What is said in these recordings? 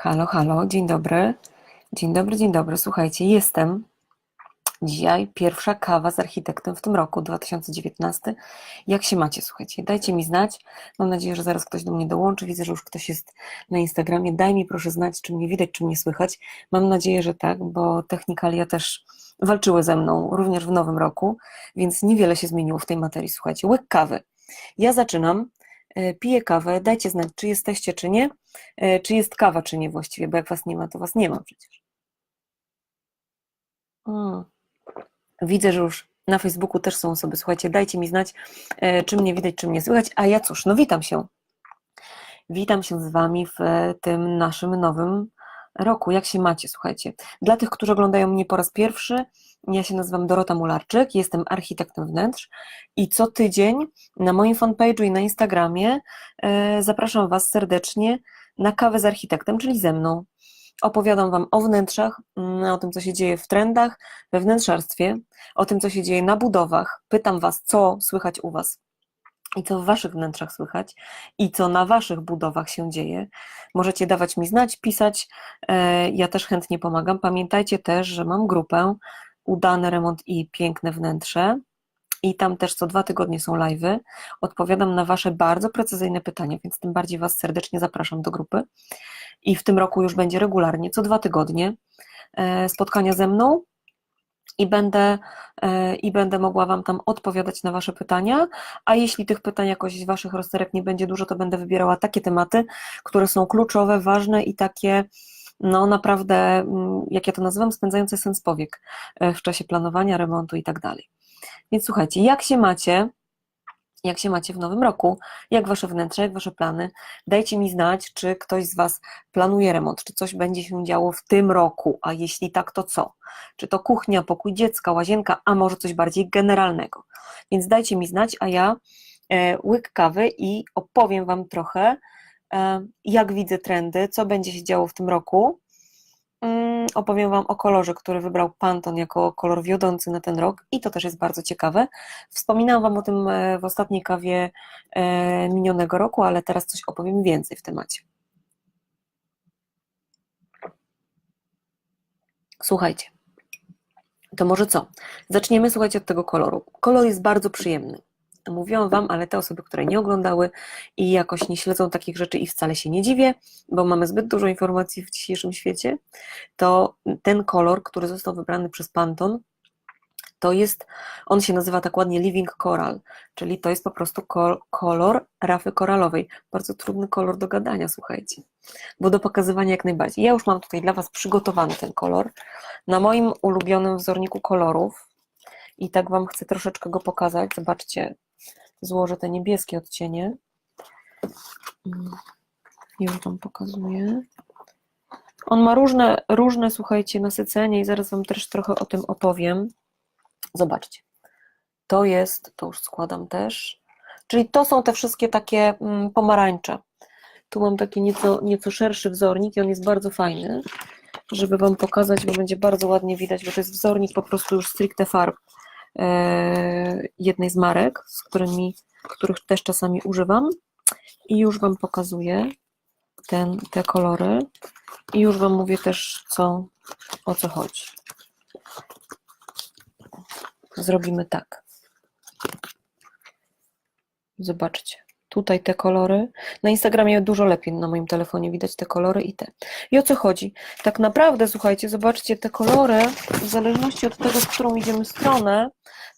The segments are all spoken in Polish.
Halo, halo, dzień dobry. Dzień dobry, dzień dobry. Słuchajcie, jestem dzisiaj pierwsza kawa z architektem w tym roku 2019. Jak się macie? Słuchajcie, dajcie mi znać. Mam nadzieję, że zaraz ktoś do mnie dołączy. Widzę, że już ktoś jest na Instagramie. Daj mi proszę znać, czy mnie widać, czy mnie słychać. Mam nadzieję, że tak, bo Technikalia też walczyły ze mną również w nowym roku, więc niewiele się zmieniło w tej materii. Słuchajcie, łyk kawy. Ja zaczynam. E, Piję kawę, dajcie znać, czy jesteście, czy nie, e, czy jest kawa, czy nie właściwie, bo jak was nie ma, to was nie ma przecież. Mm. Widzę, że już na Facebooku też są osoby. Słuchajcie, dajcie mi znać, e, czy mnie widać, czy mnie słychać. A ja cóż, no witam się. Witam się z Wami w tym naszym nowym roku. Jak się macie? Słuchajcie, dla tych, którzy oglądają mnie po raz pierwszy, ja się nazywam Dorota Mularczyk, jestem architektem wnętrz i co tydzień na moim fanpage'u i na Instagramie e, zapraszam Was serdecznie na kawę z architektem, czyli ze mną. Opowiadam Wam o wnętrzach, mm, o tym, co się dzieje w trendach, we wnętrzarstwie, o tym, co się dzieje na budowach. Pytam Was, co słychać u Was i co w Waszych wnętrzach słychać i co na Waszych budowach się dzieje. Możecie dawać mi znać, pisać. e, Ja też chętnie pomagam. Pamiętajcie też, że mam grupę Udany remont i piękne wnętrze. I tam też co dwa tygodnie są live'y. Odpowiadam na Wasze bardzo precyzyjne pytania, więc tym bardziej Was serdecznie zapraszam do grupy. I w tym roku już będzie regularnie, co dwa tygodnie, e, spotkania ze mną i będę, e, i będę mogła Wam tam odpowiadać na Wasze pytania. A jeśli tych pytań jakoś z Waszych rozterek nie będzie dużo, to będę wybierała takie tematy, które są kluczowe, ważne i takie, no naprawdę, mm, jak ja to nazywam, spędzające sens powiek e, w czasie planowania, remontu i tak dalej. Więc słuchajcie, jak się macie? Jak się macie w nowym roku? Jak wasze wnętrze, jak wasze plany? Dajcie mi znać, czy ktoś z Was planuje remont, czy coś będzie się działo w tym roku, a jeśli tak, to co? Czy to kuchnia, pokój dziecka, łazienka, a może coś bardziej generalnego? Więc dajcie mi znać, a ja e, łyk kawy i opowiem Wam trochę, jak widzę trendy, co będzie się działo w tym roku. Mm, Opowiem Wam o kolorze, który wybrał Pantone jako kolor wiodący na ten rok i to też jest bardzo ciekawe. Wspominałam Wam o tym e, w ostatniej kawie e, minionego roku, ale teraz coś opowiem więcej w temacie. Słuchajcie, to może co? Zaczniemy, słuchajcie, od tego koloru. Kolor jest bardzo przyjemny. Mówiłam Wam, ale te osoby, które nie oglądały i jakoś nie śledzą takich rzeczy i wcale się nie dziwię, bo mamy zbyt dużo informacji w dzisiejszym świecie, to ten kolor, który został wybrany przez Pantone, to jest, on się nazywa tak ładnie Living Coral, czyli to jest po prostu kol, kolor rafy koralowej. Bardzo trudny kolor do gadania, słuchajcie, bo do pokazywania jak najbardziej. Ja już mam tutaj dla Was przygotowany ten kolor na moim ulubionym wzorniku kolorów i tak Wam chcę troszeczkę go pokazać. Zobaczcie, złożę te niebieskie odcienie. Mm, Już Wam pokazuję. On ma różne, różne, słuchajcie, nasycenie i zaraz Wam też trochę o tym opowiem. Zobaczcie. To jest, to już składam też. Czyli to są te wszystkie takie mm, pomarańcze. Tu mam taki nieco, nieco szerszy wzornik i on jest bardzo fajny, żeby Wam pokazać, bo będzie bardzo ładnie widać, bo to jest wzornik po prostu już stricte farb jednej z marek, z którymi, których też czasami używam. I już Wam pokazuję ten, te kolory i już Wam mówię też, co, o co chodzi. Zrobimy tak. Zobaczcie. Tutaj te kolory. Na Instagramie dużo lepiej na moim telefonie widać te kolory i te. I o co chodzi? Tak naprawdę, słuchajcie, zobaczcie te kolory, w zależności od tego, w którą idziemy stronę,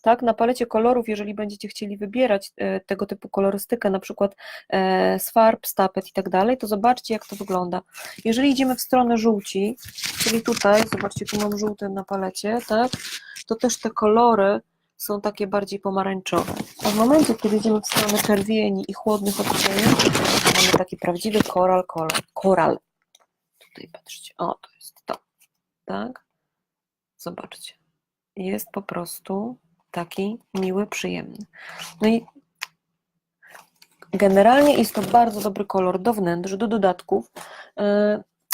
tak, na palecie kolorów, jeżeli będziecie chcieli wybierać e, tego typu kolorystykę, na przykład e, z farb, z tapet i tak dalej, to zobaczcie, jak to wygląda. Jeżeli idziemy w stronę żółci, czyli tutaj, zobaczcie, tu mam żółte na palecie, tak, to też te kolory są takie bardziej pomarańczowe. A w momencie, kiedy idziemy w stronę czerwieni i chłodnych odcieni, mamy taki prawdziwy koral, koral, koral. Tutaj patrzcie, o, to jest to, tak? Zobaczcie. Jest po prostu taki miły, przyjemny. No i generalnie jest to bardzo dobry kolor do wnętrz, do dodatków. Yy,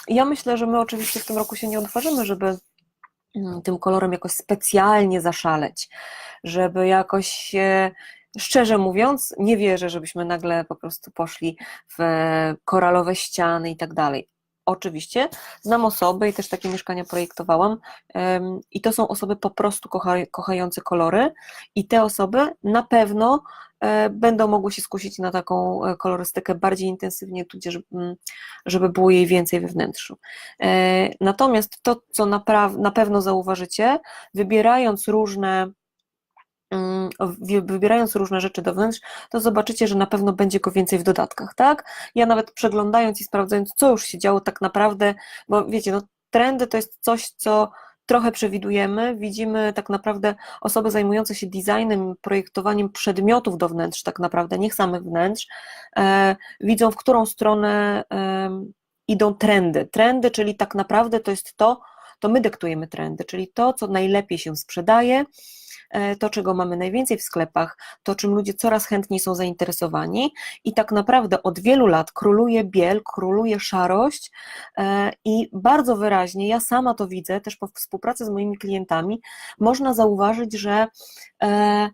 Ja myślę, że my oczywiście w tym roku się nie odważymy, żeby tym kolorem jakoś specjalnie zaszaleć, żeby jakoś się, szczerze mówiąc, nie wierzę, żebyśmy nagle po prostu poszli w koralowe ściany i tak dalej. Oczywiście. Znam osoby i też takie mieszkania projektowałam i to są osoby po prostu kocha, kochające kolory i te osoby na pewno e, będą mogły się skusić na taką e, kolorystykę bardziej intensywnie, tudzież mm, żeby było jej więcej we wnętrzu. E, Natomiast to, co na pewno zauważycie, wybierając różne wybierając różne rzeczy do wnętrz, to zobaczycie, że na pewno będzie go więcej w dodatkach, tak? Ja nawet przeglądając i sprawdzając, co już się działo tak naprawdę, bo wiecie, no trendy to jest coś, co trochę przewidujemy, widzimy tak naprawdę osoby zajmujące się designem, projektowaniem przedmiotów do wnętrz, tak naprawdę, nie samych wnętrz, e, widzą, w którą stronę em, idą trendy. Trendy, czyli tak naprawdę to jest to, to my dyktujemy trendy, czyli to, co najlepiej się sprzedaje, e, to, czego mamy najwięcej w sklepach, to, czym ludzie coraz chętniej są zainteresowani, i tak naprawdę od wielu lat króluje biel, króluje szarość, e, i bardzo wyraźnie, ja sama to widzę, też po współpracy z moimi klientami, można zauważyć, że e,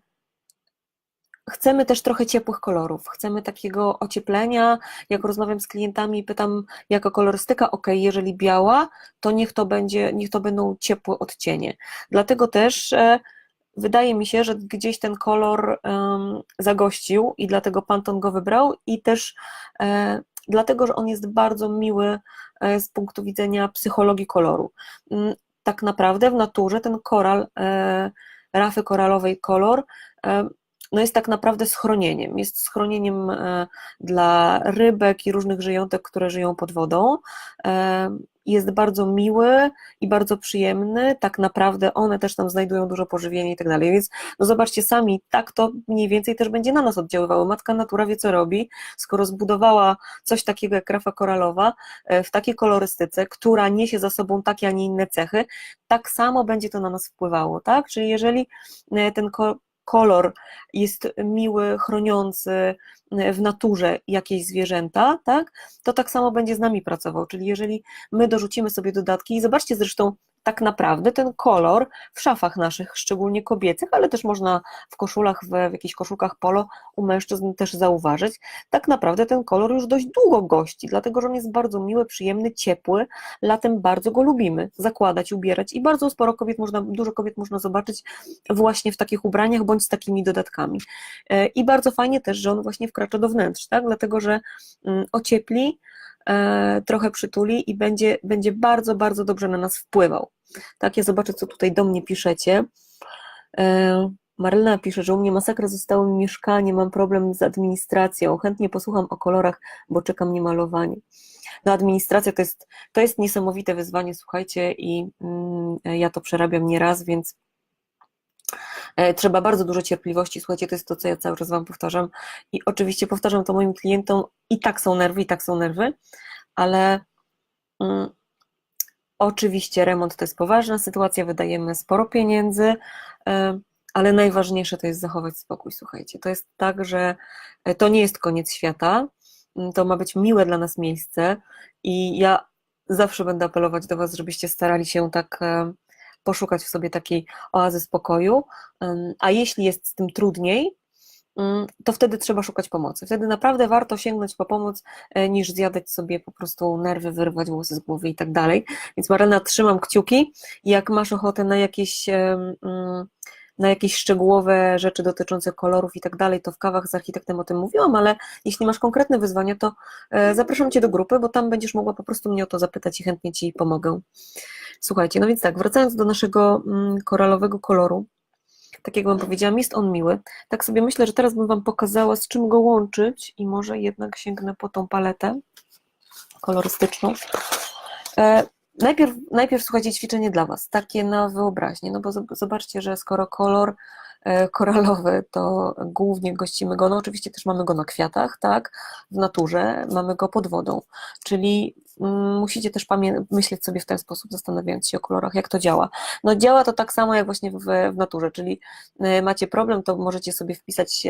chcemy też trochę ciepłych kolorów, chcemy takiego ocieplenia. Jak rozmawiam z klientami i pytam, jaka kolorystyka, ok, jeżeli biała, to niech to będzie, niech to będą ciepłe odcienie. Dlatego też e, wydaje mi się, że gdzieś ten kolor zagościł i dlatego Pantone go wybrał i też e, dlatego, że on jest bardzo miły e, z punktu widzenia psychologii koloru. Mm, Tak naprawdę w naturze ten koral, e, rafy koralowej kolor, no jest tak naprawdę schronieniem. Jest schronieniem e, dla rybek i różnych żyjątek, które żyją pod wodą. E, Jest bardzo miły i bardzo przyjemny. Tak naprawdę one też tam znajdują dużo pożywienia i tak dalej. Więc no zobaczcie sami, tak to mniej więcej też będzie na nas oddziaływało. Matka natura wie, co robi. Skoro zbudowała coś takiego jak rafa koralowa e, w takiej kolorystyce, która niesie za sobą takie, a nie inne cechy, tak samo będzie to na nas wpływało, tak? Czyli jeżeli ten kolor jest miły, chroniący w naturze jakieś zwierzęta, tak, to tak samo będzie z nami pracował. Czyli jeżeli my dorzucimy sobie dodatki, i zobaczcie zresztą, tak naprawdę ten kolor w szafach naszych, szczególnie kobiecych, ale też można w koszulach, w, jakichś koszulkach polo u mężczyzn też zauważyć, tak naprawdę ten kolor już dość długo gości, dlatego że on jest bardzo miły, przyjemny, ciepły, latem bardzo go lubimy zakładać, ubierać i bardzo sporo kobiet można, dużo kobiet można zobaczyć właśnie w takich ubraniach bądź z takimi dodatkami. E, I bardzo fajnie też, że on właśnie wkracza do wnętrz, tak? dlatego że mm, ociepli, trochę przytuli i będzie, będzie bardzo, bardzo dobrze na nas wpływał. Tak, ja zobaczę, co tutaj do mnie piszecie. E, Marlena pisze, że u mnie masakra zostało mi mieszkanie, mam problem z administracją, chętnie posłucham o kolorach, bo czekam niemalowanie. No administracja to jest, to jest niesamowite wyzwanie, słuchajcie, i mm, ja to przerabiam nieraz, więc E, Trzeba bardzo dużo cierpliwości, słuchajcie, to jest to, co ja cały czas Wam powtarzam. I oczywiście powtarzam to moim klientom, i tak są nerwy, i tak są nerwy, ale mm, oczywiście remont to jest poważna sytuacja, wydajemy sporo pieniędzy, e, ale najważniejsze to jest zachować spokój, słuchajcie. To jest tak, że e, to nie jest koniec świata, mm, to ma być miłe dla nas miejsce i ja zawsze będę apelować do Was, żebyście starali się tak e, poszukać w sobie takiej oazy spokoju, a jeśli jest z tym trudniej, ym, to wtedy trzeba szukać pomocy. Wtedy naprawdę warto sięgnąć po pomoc, e, niż zjadać sobie po prostu nerwy, wyrywać włosy z głowy i tak dalej. Więc Marena, trzymam kciuki. Jak masz ochotę na jakieś mm, na jakieś szczegółowe rzeczy dotyczące kolorów i tak dalej, to w kawach z architektem o tym mówiłam, ale jeśli masz konkretne wyzwania, to e, zapraszam Cię do grupy, bo tam będziesz mogła po prostu mnie o to zapytać i chętnie Ci pomogę. Słuchajcie, no więc tak, wracając do naszego mm, koralowego koloru, tak jak Wam powiedziałam, jest on miły. Tak sobie myślę, że teraz bym Wam pokazała, z czym go łączyć i może jednak sięgnę po tą paletę kolorystyczną. Najpierw, najpierw słuchajcie, ćwiczenie dla Was, takie na wyobraźnię, no bo zob- zobaczcie, że skoro kolor e, koralowy, to głównie gościmy go, no oczywiście też mamy go na kwiatach, tak, w naturze, mamy go pod wodą, czyli mm, musicie też myśleć sobie w ten sposób, zastanawiając się o kolorach, jak to działa. No działa to tak samo jak właśnie w, w naturze, czyli e, macie problem, to możecie sobie wpisać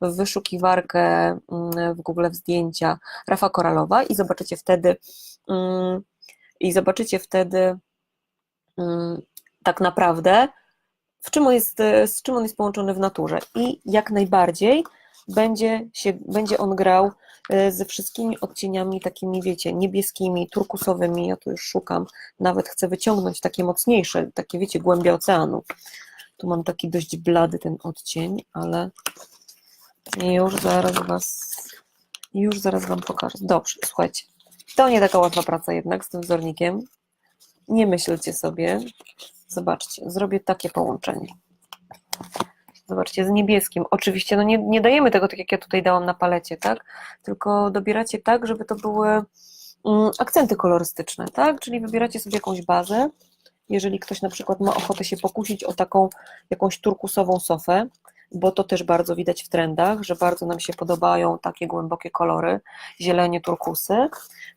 w wyszukiwarkę mm, w Google w zdjęcia Rafa Koralowa i zobaczycie wtedy mm, i zobaczycie wtedy mm, tak naprawdę, w czym on jest, e, z czym on jest połączony w naturze i jak najbardziej będzie, się, będzie on grał e, ze wszystkimi odcieniami takimi, wiecie, niebieskimi, turkusowymi, ja tu już szukam, nawet chcę wyciągnąć takie mocniejsze, takie, wiecie, głębia oceanu. Tu mam taki dość blady ten odcień, ale już zaraz Was, już zaraz Wam pokażę. Dobrze, słuchajcie, to nie taka łatwa praca jednak z tym wzornikiem. Nie myślcie sobie. Zobaczcie, zrobię takie połączenie. Zobaczcie, z niebieskim. Oczywiście, no nie, nie dajemy tego tak, jak ja tutaj dałam na palecie, tak? Tylko dobieracie tak, żeby to były mm, akcenty kolorystyczne, tak? Czyli wybieracie sobie jakąś bazę. Jeżeli ktoś na przykład ma ochotę się pokusić o taką jakąś turkusową sofę, bo to też bardzo widać w trendach, że bardzo nam się podobają takie głębokie kolory, zielenie, turkusy,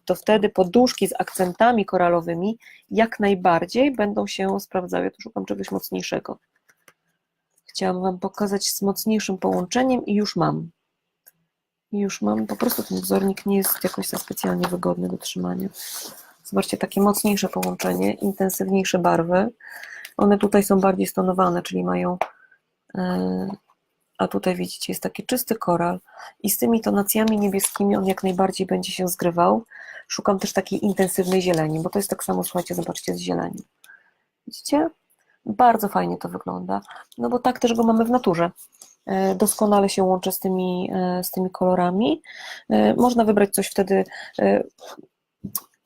to wtedy poduszki z akcentami koralowymi jak najbardziej będą się sprawdzały. Tu szukam czegoś mocniejszego. Chciałam Wam pokazać z mocniejszym połączeniem i już mam. Już mam, po prostu ten wzornik nie jest jakoś za specjalnie wygodny do trzymania. Zobaczcie, takie mocniejsze połączenie, intensywniejsze barwy. One tutaj są bardziej stonowane, czyli mają e, a tutaj widzicie, jest taki czysty koral i z tymi tonacjami niebieskimi on jak najbardziej będzie się zgrywał. Szukam też takiej intensywnej zieleni, bo to jest tak samo, słuchajcie, zobaczcie, z zieleni. Widzicie? Bardzo fajnie to wygląda, no bo tak też go mamy w naturze. E, Doskonale się łączy z tymi, e, z tymi kolorami. E, Można wybrać coś wtedy,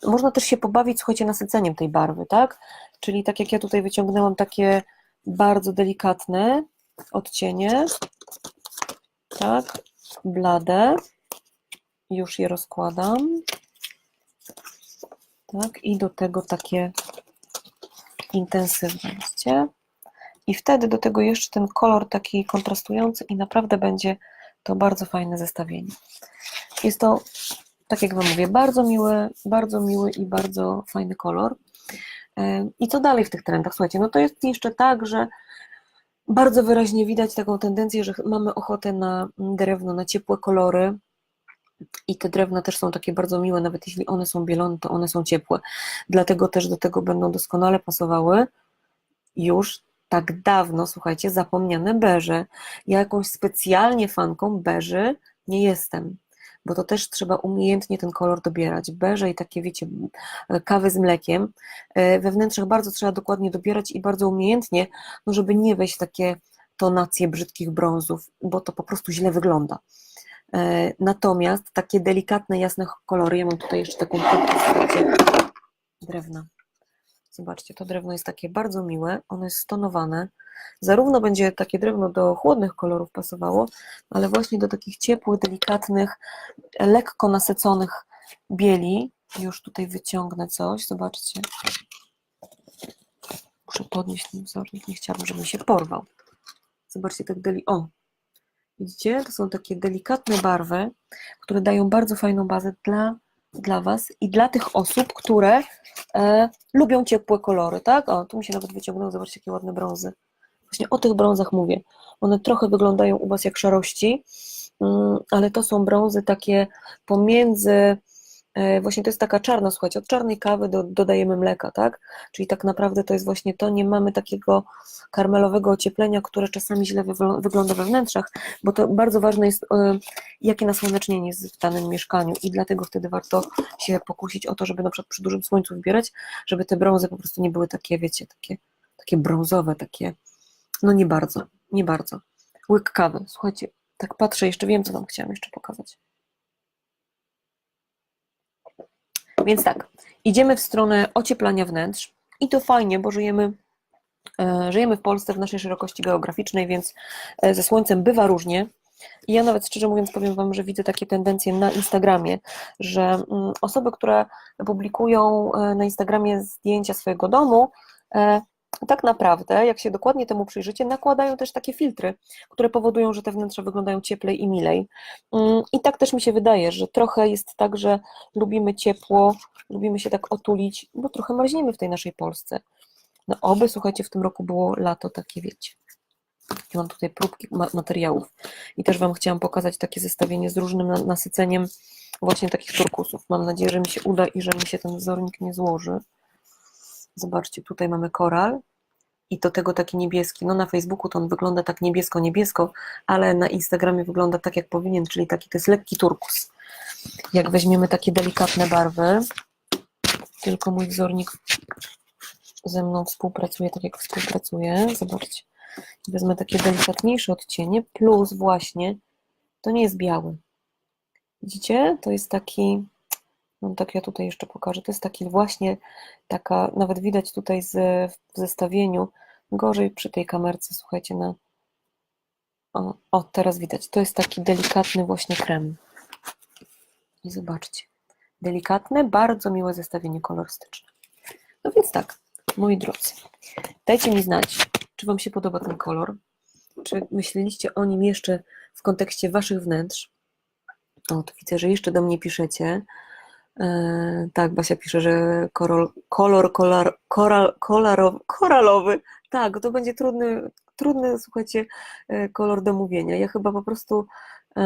można też się pobawić, słuchajcie, nasyceniem tej barwy, tak? Czyli tak jak ja tutaj wyciągnęłam takie bardzo delikatne odcienie, tak, blade, już je rozkładam, tak, i do tego takie intensywne, widzicie? I wtedy do tego jeszcze ten kolor taki kontrastujący i naprawdę będzie to bardzo fajne zestawienie. Jest to, tak jak Wam mówię, bardzo miły, bardzo miły i bardzo fajny kolor. I co dalej w tych trendach? Słuchajcie, no to jest jeszcze tak, że bardzo wyraźnie widać taką tendencję, że mamy ochotę na drewno, na ciepłe kolory. I te drewna też są takie bardzo miłe, nawet jeśli one są bielone, to one są ciepłe. Dlatego też do tego będą doskonale pasowały już tak dawno, słuchajcie, zapomniane beże. Ja jakąś specjalnie fanką beży nie jestem, bo to też trzeba umiejętnie ten kolor dobierać. Beże i takie, wiecie, kawy z mlekiem. E, We wnętrzach bardzo trzeba dokładnie dobierać i bardzo umiejętnie, no żeby nie wejść w takie tonacje brzydkich brązów, bo to po prostu źle wygląda. E, Natomiast takie delikatne, jasne kolory, ja mam tutaj jeszcze taką drewna. Zobaczcie, to drewno jest takie bardzo miłe, ono jest stonowane. Zarówno będzie takie drewno do chłodnych kolorów pasowało, ale właśnie do takich ciepłych, delikatnych, lekko nasyconych bieli. Już tutaj wyciągnę coś, zobaczcie. Muszę podnieść ten wzornik, nie chciałabym, żeby się porwał. Zobaczcie, tak deli... O, widzicie? To są takie delikatne barwy, które dają bardzo fajną bazę dla, dla Was i dla tych osób, które e, lubią ciepłe kolory, tak? O, tu mi się nawet wyciągnęło, zobaczcie, jakie ładne brązy. Właśnie o tych brązach mówię. One trochę wyglądają u Was jak szarości, mm, ale to są brązy takie pomiędzy, e, właśnie to jest taka czarna, słuchajcie, od czarnej kawy do, dodajemy mleka, tak? Czyli tak naprawdę to jest właśnie to, nie mamy takiego karmelowego ocieplenia, które czasami źle wygląda we wnętrzach, bo to bardzo ważne jest, e, jakie nasłonecznienie jest w danym mieszkaniu i dlatego wtedy warto się pokusić o to, żeby na przykład przy dużym słońcu wybierać, żeby te brązy po prostu nie były takie, wiecie, takie, takie brązowe, takie, no nie bardzo, nie bardzo. Łyk kawy, słuchajcie, tak patrzę, jeszcze wiem, co Wam chciałam jeszcze pokazać. Więc tak, idziemy w stronę ocieplania wnętrz i to fajnie, bo żyjemy, e, żyjemy w Polsce w naszej szerokości geograficznej, więc e, ze słońcem bywa różnie. I ja nawet szczerze mówiąc powiem Wam, że widzę takie tendencje na Instagramie, że mm, osoby, które publikują e, na Instagramie zdjęcia swojego domu, e, tak naprawdę, jak się dokładnie temu przyjrzycie, nakładają też takie filtry, które powodują, że te wnętrza wyglądają cieplej i milej. Mm, I tak też mi się wydaje, że trochę jest tak, że lubimy ciepło, lubimy się tak otulić, bo trochę marzniemy w tej naszej Polsce. No oby, słuchajcie, w tym roku było lato takie, wiecie. Mam tutaj próbki ma- materiałów i też Wam chciałam pokazać takie zestawienie z różnym na- nasyceniem właśnie takich turkusów. Mam nadzieję, że mi się uda i że mi się ten wzornik nie złoży. Zobaczcie, tutaj mamy koral i do tego taki niebieski. No na Facebooku to on wygląda tak niebiesko-niebiesko, ale na Instagramie wygląda tak jak powinien, czyli taki to jest lekki turkus. Jak weźmiemy takie delikatne barwy, tylko mój wzornik ze mną współpracuje tak, jak współpracuje. Zobaczcie. Wezmę takie delikatniejsze odcienie, plus właśnie to nie jest biały. Widzicie? To jest taki, no tak ja tutaj jeszcze pokażę, to jest taki właśnie taka, nawet widać tutaj z, w zestawieniu, gorzej przy tej kamerce, słuchajcie, na o, o, teraz widać, to jest taki delikatny właśnie krem. I zobaczcie, delikatne, bardzo miłe zestawienie kolorystyczne. No więc tak, moi drodzy, dajcie mi znać, czy Wam się podoba ten kolor, czy myśleliście o nim jeszcze w kontekście Waszych wnętrz. O, to widzę, że jeszcze do mnie piszecie. E, tak, Basia pisze, że kolor, kolor kolar, koral, kolaro, koralowy. Tak, to będzie trudny, trudny, słuchajcie, e, kolor do mówienia. Ja chyba po prostu e,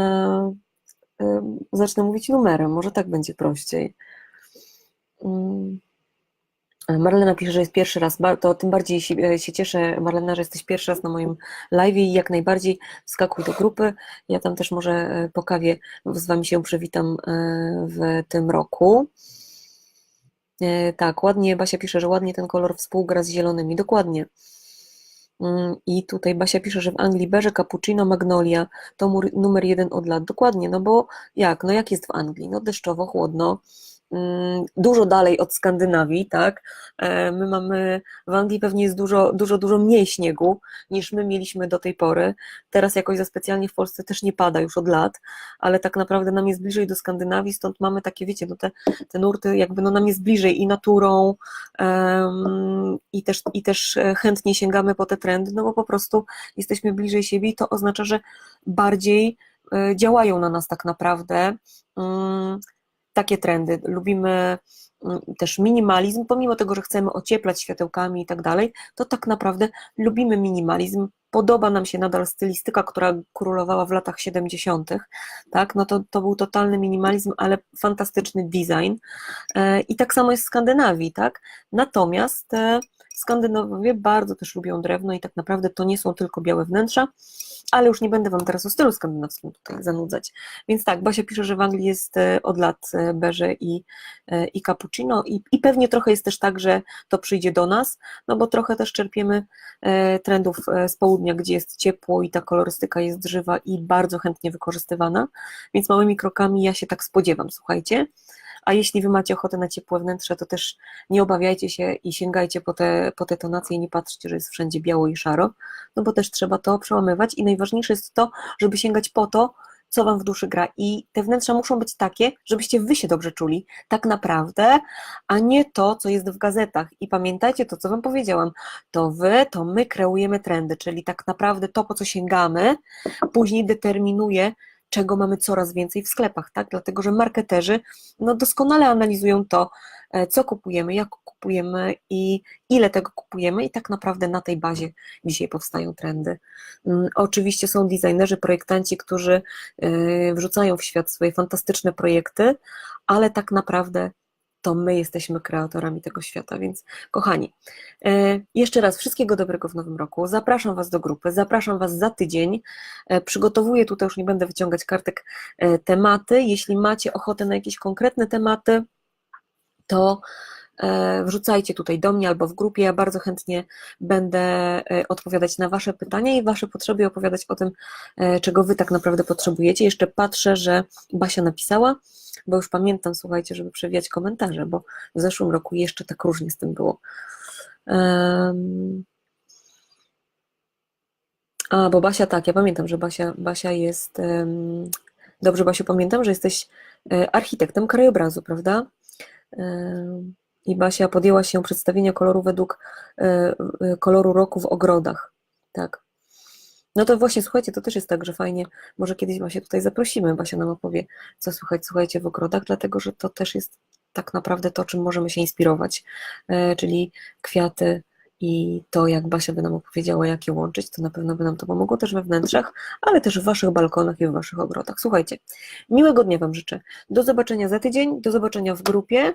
e, zacznę mówić numerem, może tak będzie prościej. Mm. Marlena pisze, że jest pierwszy raz, to tym bardziej się, się cieszę, Marlena, że jesteś pierwszy raz na moim live i jak najbardziej wskakuj do grupy. Ja tam też może e, po kawie z Wami się przywitam e, w tym roku. E, Tak, ładnie, Basia pisze, że ładnie ten kolor współgra z zielonymi, dokładnie. Mm, I tutaj Basia pisze, że w Anglii beże, cappuccino, magnolia to numer jeden od lat. Dokładnie, no bo jak? No jak jest w Anglii? No deszczowo, chłodno, dużo dalej od Skandynawii, tak? E, My mamy, w Anglii pewnie jest dużo, dużo, dużo mniej śniegu niż my mieliśmy do tej pory. Teraz jakoś za specjalnie w Polsce też nie pada już od lat, ale tak naprawdę nam jest bliżej do Skandynawii, stąd mamy takie, wiecie, no te, te nurty jakby no nam jest bliżej i naturą em, i, też, i też e, chętnie sięgamy po te trendy, no bo po prostu jesteśmy bliżej siebie i to oznacza, że bardziej e, działają na nas tak naprawdę mm, takie trendy. Lubimy też minimalizm, pomimo tego, że chcemy ocieplać światełkami i tak dalej, to tak naprawdę lubimy minimalizm. Podoba nam się nadal stylistyka, która królowała w latach 70., tak? No to, to był totalny minimalizm, ale fantastyczny design. E, I tak samo jest w Skandynawii, tak? Natomiast e, Skandynawowie bardzo też lubią drewno i tak naprawdę to nie są tylko białe wnętrza, ale już nie będę Wam teraz o stylu skandynawskim tutaj zanudzać. Więc tak, Basia pisze, że w Anglii jest e, od lat e, beże i, i cappuccino i, i pewnie trochę jest też tak, że to przyjdzie do nas, no bo trochę też czerpiemy e, trendów e, z południa, gdzie jest ciepło i ta kolorystyka jest żywa i bardzo chętnie wykorzystywana, więc małymi krokami ja się tak spodziewam, słuchajcie. A jeśli Wy macie ochotę na ciepłe wnętrze, to też nie obawiajcie się i sięgajcie po te, po te tonacje i nie patrzcie, że jest wszędzie biało i szaro, no bo też trzeba to przełamywać i najważniejsze jest to, żeby sięgać po to, co Wam w duszy gra. I te wnętrza muszą być takie, żebyście Wy się dobrze czuli, tak naprawdę, a nie to, co jest w gazetach. I pamiętajcie to, co Wam powiedziałam, to Wy, to my kreujemy trendy, czyli tak naprawdę to, po co sięgamy, później determinuje, czego mamy coraz więcej w sklepach, tak? Dlatego, że marketerzy no, doskonale analizują to, e, co kupujemy, jak kupujemy i ile tego kupujemy, i tak naprawdę na tej bazie dzisiaj powstają trendy. Mm, Oczywiście są designerzy, projektanci, którzy e, wrzucają w świat swoje fantastyczne projekty, ale tak naprawdę to my jesteśmy kreatorami tego świata, więc kochani, e, jeszcze raz wszystkiego dobrego w nowym roku. Zapraszam Was do grupy, zapraszam Was za tydzień. E, Przygotowuję tutaj, już nie będę wyciągać kartek, e, tematy. Jeśli macie ochotę na jakieś konkretne tematy, to wrzucajcie tutaj do mnie albo w grupie. Ja bardzo chętnie będę e, odpowiadać na Wasze pytania i Wasze potrzeby, opowiadać o tym, e, czego Wy tak naprawdę potrzebujecie. Jeszcze patrzę, że Basia napisała, bo już pamiętam, słuchajcie, żeby przewijać komentarze, bo w zeszłym roku jeszcze tak różnie z tym było. Em, A, bo Basia, tak, ja pamiętam, że Basia, Basia jest. em, Dobrze, Basiu, pamiętam, że jesteś e, architektem krajobrazu, prawda? Em, I Basia podjęła się przedstawienia koloru według e, e, koloru roku w ogrodach. Tak. No to właśnie, słuchajcie, to też jest tak, że fajnie, może kiedyś Basię tutaj zaprosimy, Basia nam opowie, co słychać, słuchajcie, w ogrodach, dlatego, że to też jest tak naprawdę to, czym możemy się inspirować, e, czyli kwiaty i to, jak Basia by nam opowiedziała, jak je łączyć, to na pewno by nam to pomogło też we wnętrzach, ale też w Waszych balkonach i w Waszych ogrodach. Słuchajcie, miłego dnia Wam życzę. Do zobaczenia za tydzień, do zobaczenia w grupie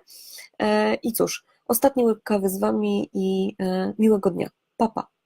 e, i cóż, ostatni łyk kawy z Wami i e, miłego dnia. Pa, pa.